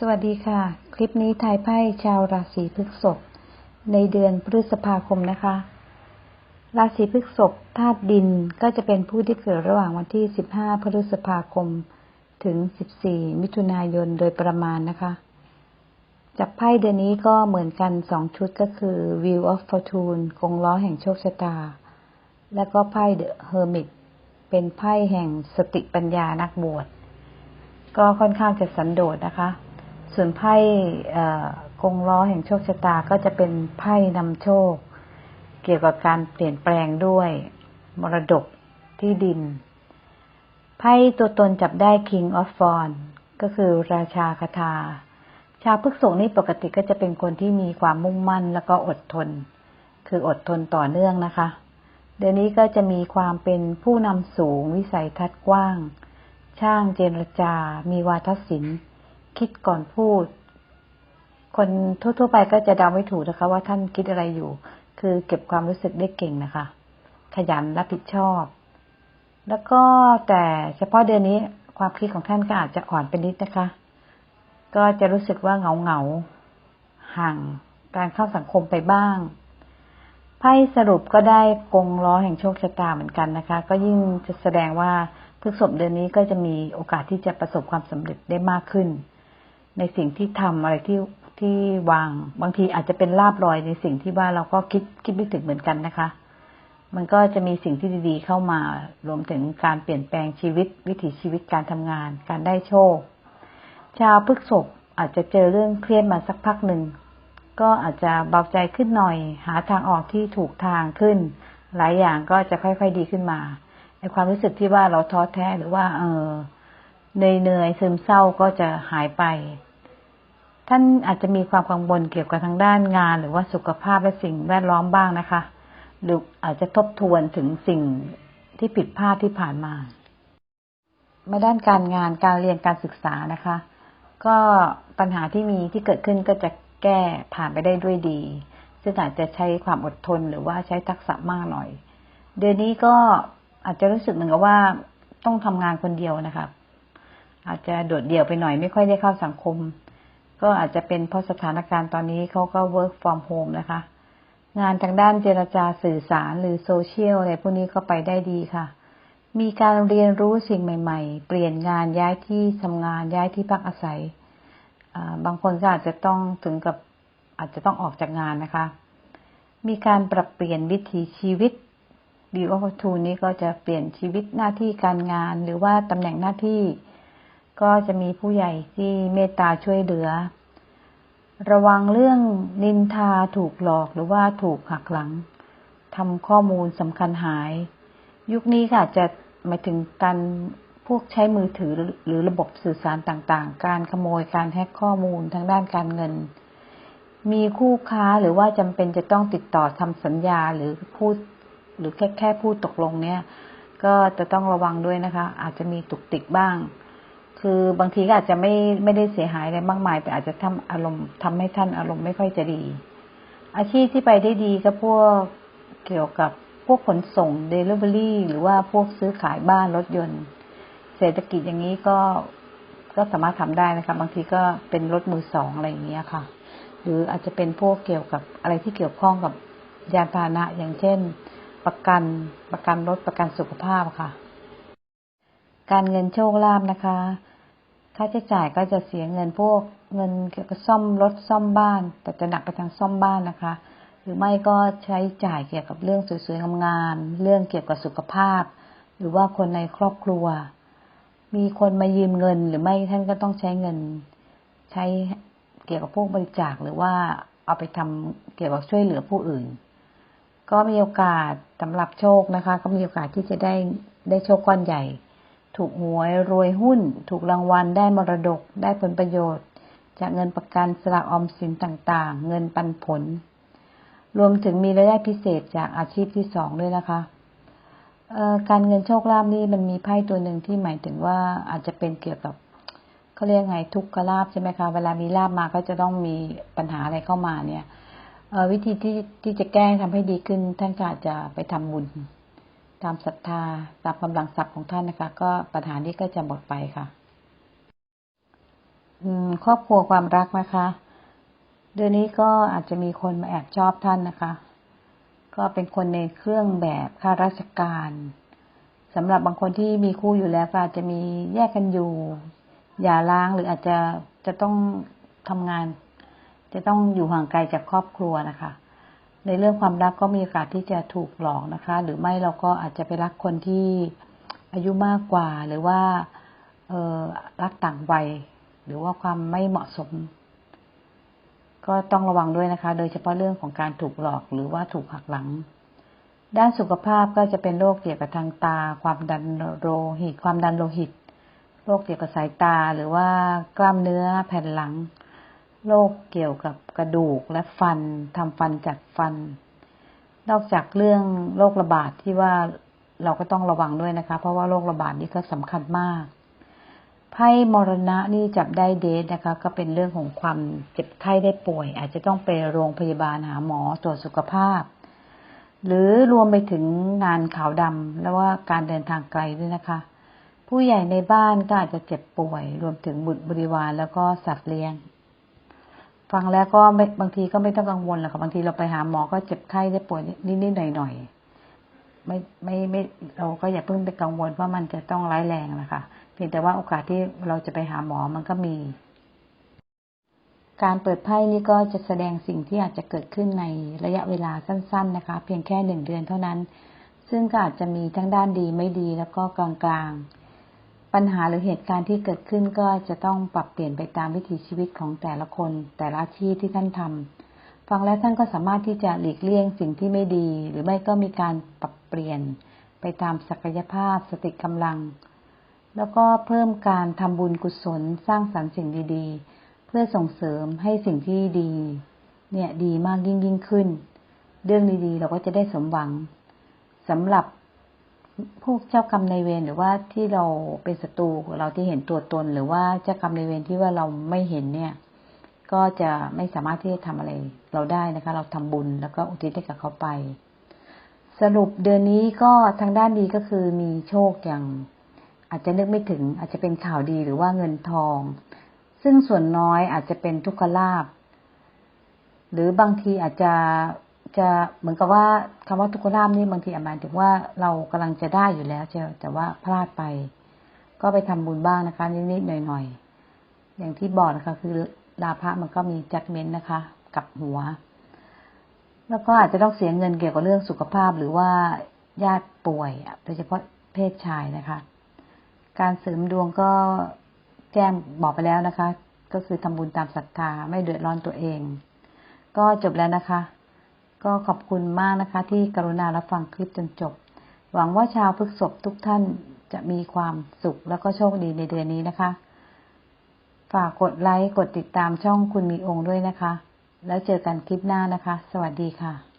สวัสดีค่ะ คลิปนี้ทายไพ่ชาวราศีพฤษภในเดือนพฤษภาคมนะคะ ราศีพฤษภธาตุดินก็จะเป็นผู้ที่เกิดระหว่างวันที่ 15 พฤษภาคม ถึง 14 มิถุนายนโดยประมาณนะคะ จากไพ่เดือนนี้ก็เหมือนกันสองชุดก็คือ View of Fortune กงล้อแห่งโชคชะตา และก็ไพ่ The Hermit เป็นไพ่แห่งสติปัญญานักบวชก็ค่อนข้างจะสันโดษนะคะ ส่วนไพ่กงล้อแห่งโชคชะตาก็จะเป็นไพ่นำโชค เกี่ยวกับการเปลี่ยนแปลงด้วย มรดกที่ดิน ไพ่ตัวตนจับได้ King of f o n ก็คือราชาคาถา ชาวพฤกษกนี่ปกติก็จะเป็นคนที่มีความมุ่งมั่นแล้วก็อดทน คืออดทนต่อเนื่องนะคะ เดี๋ยวนี้ก็จะมีความเป็นผู้นำสูงวิสัยทัศน์กว้าง ช่างเจรจา มีวาทศิลป์ คิดก่อนพูด คนทั่ว ๆ ไปก็จะเดาไม่ถูกนะคะ ว่าท่านคิดอะไรอยู่ คือเก็บความรู้สึกได้เก่งนะคะ ขยันรับผิดชอบ แล้วก็แต่เฉพาะเดือนนี้ความคิดของท่านก็อาจจะอ่อนเป็นนิดนะคะ ก็จะรู้สึกว่าเหงาเหงาห่างการเข้าสังคมไปบ้างไพ่สรุปก็ได้กงล้อแห่งโชคชะตาเหมือนกันนะคะ ก็ยิ่งจะแสดงว่าพฤษภเดือนนี้ก็จะมีโอกาสที่จะประสบความสำเร็จได้มากขึ้น ในสิ่งที่ทำอะไรที่ที่วาง บางทีอาจจะเป็นลาบลอยในสิ่งที่ว่าเราก็คิดคิดไม่ถึงเหมือนกันนะคะ มันก็จะมีสิ่งที่ดีๆเข้ามารวมถึงการเปลี่ยนแปลงชีวิต วิถีชีวิตการทำงาน การได้โชค ชาวพฤษภอาจจะเจอเรื่องเครียดมาสักพักหนึ่งก็อาจจะเบาใจขึ้นหน่อย หาทางออกที่ถูกทางขึ้น หลายอย่างก็จะค่อยๆดีขึ้นมาในความรู้สึกที่ว่าเราท้อแท้หรือว่า เออเหนื่อยๆซึมเศร้าก็จะหายไป ท่านอาจจะมีความกังวลเกี่ยวกับทางด้านงาน หรือว่าสุขภาพและสิ่งแวดล้อมบ้างนะคะ หรืออาจจะทบทวนถึงสิ่งที่ผิดพลาดที่ผ่านมา มาด้านการงานการเรียนการศึกษานะคะ ก็ปัญหาที่มีที่เกิดขึ้นก็จะแก้ผ่านไปได้ด้วยดี ซึ่งอาจจะใช้ความอดทนหรือว่าใช้ทักษะมากหน่อย เดือนนี้ก็อาจจะรู้สึกเหมือนกับว่าต้องทำงานคนเดียวนะคะ อาจจะโดดเดี่ยวไปหน่อยไม่ค่อยได้เข้าสังคม ก็อาจจะเป็นเพราะสถานการณ์ตอนนี้เขาก็ work from home นะคะ งานทางด้านเจรจาสื่อสารหรือโซเชียลอะไรพวกนี้ก็ไปได้ดีค่ะ มีการเรียนรู้สิ่งใหม่ ๆ เปลี่ยนงานย้ายที่ทำงานย้ายที่พักอาศัย บางคนก็อาจจะต้องถึงกับอาจจะต้องออกจากงานนะคะ มีการปรับเปลี่ยนวิถีชีวิตดีโอทูนี้ก็จะเปลี่ยนชีวิตหน้าที่การงานหรือว่าตำแหน่งหน้าที่ ก็จะมีผู้ใหญ่ที่เมตตาช่วยเหลือ ระวังเรื่องนินทาถูกหลอกหรือว่าถูกหักหลังทำข้อมูลสำคัญหาย ยุคนี้ค่ะจะหมายถึงการพวกใช้มือถือหรือระบบสื่อสารต่างๆ การขโมยการแฮกข้อมูลทางด้านการเงิน มีคู่ค้าหรือว่าจำเป็นจะต้องติดต่อทำสัญญาหรือพูดหรือแค่แค่พูดตกลงเนี่ย ก็จะต้องระวังด้วยนะคะ อาจจะมีตุกติกบ้าง คือบางทีก็อาจจะไม่ไม่ได้เสียหายอะไรมากมาย แต่อาจจะทำอารมณ์ทำให้ท่านอารมณ์ไม่ค่อยจะดี อาชีพที่ไปได้ดีก็พวกเกี่ยวกับพวกขนส่งเดลิเวอรี่หรือว่าพวกซื้อขายบ้านรถยนต์ เศรษฐกิจอย่างนี้ก็ก็สามารถทำได้นะคะบางทีก็เป็นรถมือสองอะไรอย่างเงี้ยค่ะ หรืออาจจะเป็นพวกเกี่ยวกับอะไรที่เกี่ยวข้องกับยานพาหนะอย่างเช่น ประกันประกันรถประกันสุขภาพค่ะ การเงินโชคลาภนะคะ ค่าใช้จ่ายก็จะเสียเงินพวกเงินเกี่ยวกับซ่อมรถซ่อมบ้าน แต่จะหนักไปทางซ่อมบ้านนะคะ หรือไม่ก็ใช้จ่ายเกี่ยวกับเรื่องสวยๆงามๆเรื่องเกี่ยวกับสุขภาพ หรือว่าคนในครอบครัว มีคนมายืมเงิน หรือไม่ท่านก็ต้องใช้เงิน ใช้เกี่ยวกับพวกบริจาคหรือว่าเอาไปทำเกี่ยวกับช่วยเหลือผู้อื่น ก็มีโอกาสสำหรับโชคนะคะ ก็มีโอกาสที่จะได้ได้โชคก้อนใหญ่ ถูกหวยรวยหุ้น ถูกรางวัลได้มรดกได้ผลประโยชน์ จากเงินประกันสลากออมสินต่างๆ เงินปันผล รวมถึงมีรายได้พิเศษจากอาชีพที่สองด้วยนะคะการเงินโชคลาภนี่มันมีไพ่ตัวหนึ่งที่หมายถึงว่าอาจจะเป็นเกี่ยวกับเขาเรียกไงทุกขลาภใช่ไหมคะเวลามีลาบมาก็จะต้องมีปัญหาอะไรเข้ามาเนี่ยวิธีที่ที่จะแก้ทำให้ดีขึ้นท่านก็อาจจะไปทำบุญ ตามศรัทธาตามกำลังทรัพย์ของท่านนะคะ ก็ปัญหานี้ก็จะหมดไปค่ะ อืม ครอบครัวความรักนะคะ เดือนนี้ก็อาจจะมีคนมาแอบชอบท่านนะคะ ก็เป็นคนในเครื่องแบบข้าราชการสำหรับบางคนที่มีคู่อยู่แล้วก็อาจจะมีแยกกันอยู่ อย่าล้างหรืออาจจะจะต้องทำงาน จะต้องอยู่ห่างไกลจากครอบครัวนะคะ ในเรื่องความรักก็มีโอกาสที่จะถูกหลอกนะคะ หรือไม่เราก็อาจจะไปรักคนที่อายุมากกว่าหรือว่าเออรักต่างวัยหรือว่าความไม่เหมาะสม ก็ต้องระวังด้วยนะคะ โดยเฉพาะเรื่องของการถูกหลอกหรือว่าถูกหักหลัง ด้านสุขภาพก็จะเป็นโรคเกี่ยวกับทางตา ความดันโลหิต ความดันโลหิต โรคเกี่ยวกับสายตาหรือว่ากล้ามเนื้อแผ่นหลัง โรคเกี่ยวกับกระดูกและฟันทำฟันจัดฟัน นอกจากเรื่องโรคระบาดที่ว่าเราก็ต้องระวังด้วยนะคะ เพราะว่าโรคระบาดนี่ก็สำคัญมากไพ่มรณะนี่จับได้เดทนะคะ ก็เป็นเรื่องของความเจ็บไข้ได้ป่วย อาจจะต้องไปโรงพยาบาลหาหมอตรวจสุขภาพ หรือรวมไปถึงงานขาวดำแล้วว่าการเดินทางไกลด้วยนะคะ ผู้ใหญ่ในบ้านก็อาจจะเจ็บป่วย รวมถึงบุตรบริวารแล้วก็สัตว์เลี้ยง ฟังแล้วก็ไม่บางทีก็ไม่ต้องกังวลหรอกค่ะบางทีเราไปหาหมอก็เจ็บไข้ได้ป่วยนิดๆหน่อยๆไม่ไม่ไม่เราก็อย่าเพิ่งไปกังวลว่ามันจะต้องร้ายแรงนะคะเพียงแต่ว่าโอกาสที่เราจะไปหาหมอมันก็มี การเปิดไพ่นี้ก็จะแสดงสิ่งที่อาจจะเกิดขึ้นในระยะเวลาสั้น ๆ นะคะ เพียงแค่หนึ่งเดือนเท่านั้น ซึ่งก็อาจจะมีทั้งด้านดีไม่ดีแล้วก็กลางๆ ปัญหาหรือเหตุการณ์ที่เกิดขึ้นก็จะต้องปรับเปลี่ยนไปตามวิถีชีวิตของแต่ละคน แต่ละอาชีพที่ท่านทำฟังแล้วท่านก็สามารถที่จะหลีกเลี่ยงสิ่งที่ไม่ดี หรือไม่ก็มีการปรับเปลี่ยน ไปตามศักยภาพ สติกำลัง แล้วก็เพิ่มการทำบุญกุศลสร้างสรรค์สิ่งดีๆ เพื่อส่งเสริมให้สิ่งที่ดี เนี่ยดีมากยิ่งยิ่งขึ้น เรื่องดีๆ เราก็จะได้สมหวังสำหรับ พวกเจ้ากรรมในเวรหรือว่าที่เราเป็นศัตรูเราที่เห็นตัวตน หรือว่าเจ้ากรรมในเวรที่ว่าเราไม่เห็นเนี่ย ก็จะไม่สามารถที่จะทำอะไร เราได้นะคะ เราทำบุญแล้วก็อุทิศให้กับเขาไป สรุปเดือนนี้ก็ทางด้านดีก็คือมีโชคอย่าง อาจจะนึกไม่ถึง อาจจะเป็นข่าวดีหรือว่าเงินทอง ซึ่งส่วนน้อยอาจจะเป็นทุกขลาภหรือบางทีอาจจะ จะเหมือนกับว่าคำว่าทุกขลาภนี่บางทีอาจหมายถึงว่าเรากำลังจะได้อยู่แล้วใช่แต่ว่าพลาดไป ก็ไปทำบุญบ้างนะคะ นิดๆหน่อยๆอย่างที่บอกนะคะ คือลาภะมันก็มีจัดเม้นนะคะ กับหัว แล้วก็อาจจะต้องเสียเงินเกี่ยวกับเรื่องสุขภาพหรือว่าญาติป่วยโดยเฉพาะเพศชายนะคะ การเสริมดวงก็แจ้งบอกไปแล้วนะคะ ก็คือทำบุญตามศรัทธาไม่เดือดร้อนตัวเอง ก็จบแล้วนะคะ ก็ขอบคุณมากนะคะ ที่กรุณารับฟังคลิปจนจบ หวังว่าชาวพฤกษบทุกท่านจะมีความสุขแล้วก็โชคดีในเดือนนี้นะคะ ฝากกดไลค์กดติดตามช่องคุณมีองค์ด้วยนะคะ แล้วเจอกันคลิปหน้านะคะ สวัสดีค่ะ